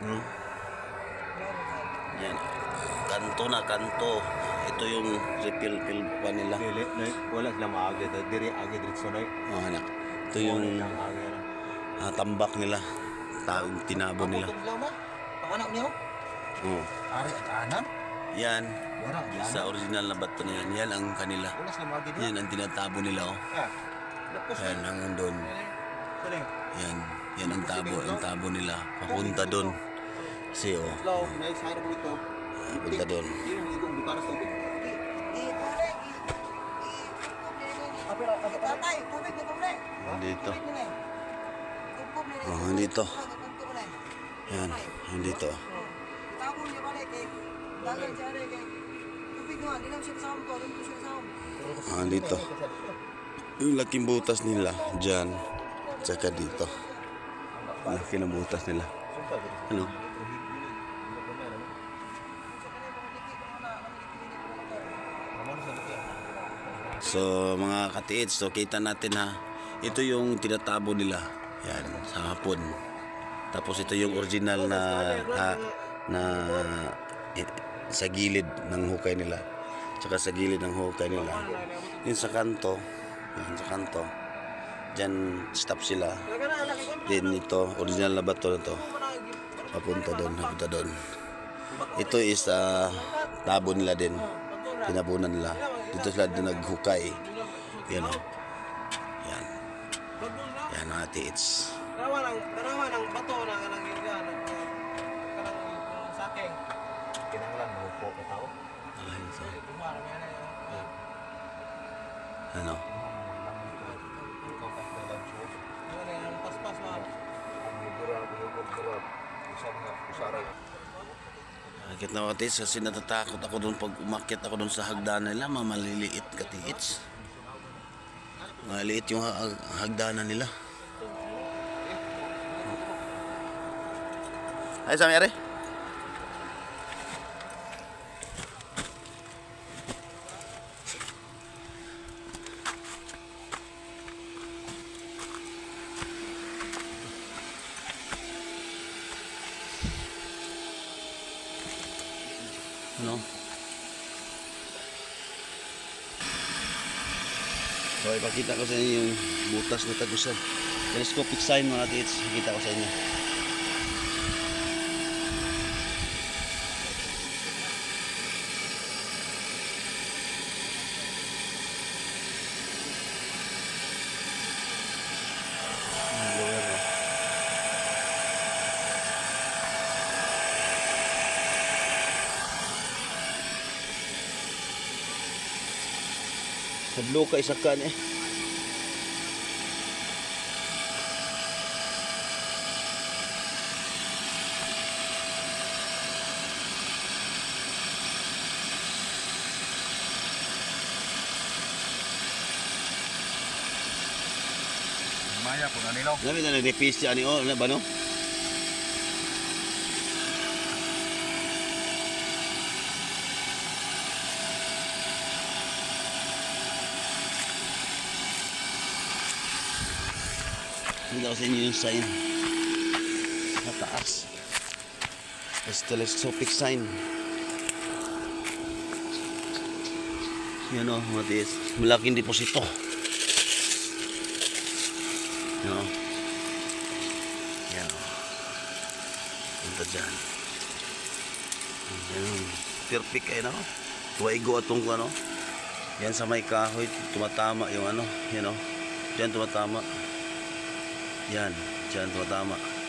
Hmm. Yan. Kanto na, kanto. Ito yung refill-fill pa nila. Dili, nay, wala sila maagi. Diri, agi diretso na. Oh, anak. Ito yung ah, tambak nila. Tawag tinabo nila. Ang. Panganak niyo. Oh. Ari at anan. Yan. Sa original na bato na yan. Yan ang kanila. Yan ang tinatabo nila. Oh. Ah. Yan hanggang doon. Yan. Yan ang tabo. Ang tabo nila. Papunta doon. Kasi oh. Law, nay sa mo ito. Papunta doon. Dili mo igong bukaras tubig. Dito. Eh. Eh. Oh, dito. Eh. Yan. Yan dito. Eh. Eh. Ah, dito. Yung laking butas nila. Diyan. Tsaka dito. Laki ng butas nila. Ano? So mga katiit, so kita natin ha. Ito yung tinatabo nila. Yan, sa hapon. Tapos ito yung original na ha, na eh, sa gilid ng hukay nila. Tsaka sa gilid ng hukay nila. Yun sa kanto. Yan sa kanto. Diyan stop sila. Then ito, original na bato na to. Papunta doon, papunta doon. Ito is ah, tabo nila din. Tinabunan nila. Dito sila din naghukay. Yan o. Yan. Yan ang atiits. Karawa ng karawa ng bato na kanang yan kanang saking. Kinanglan mo po ka tao. Ay, so, Kumara may ano. ano? Ano yung paspas ma. Bakit na katiits? Kasi natatakot ako doon pag umakyat ako doon sa hagdanan nila. Mga maliliit katiits. Maliliit yung ha- hagdanan nila. Ay, sa mayari? Ano? So, ipakita ko sa inyo yung butas na tagusan. Telescopic sign mga tits. Ipakita ko sa inyo. Ang lugar, oh. Hadlo ka isa ka eh. Maya po na nilo. Dami na nag-repis siya ni oh, ano ba no? Hindi ko sa inyo yung sign. Sa taas. Tapos telescopic sign. Yan o, mga tiis. Malaking deposito. Yan o. Yan o. Punta dyan. Yan. Perfect kayo no? Tuwaigo atong ano. Yan sa may kahoy, tumatama yung ano. Yan o. Diyan tumatama. Yan. Diyan tumatama.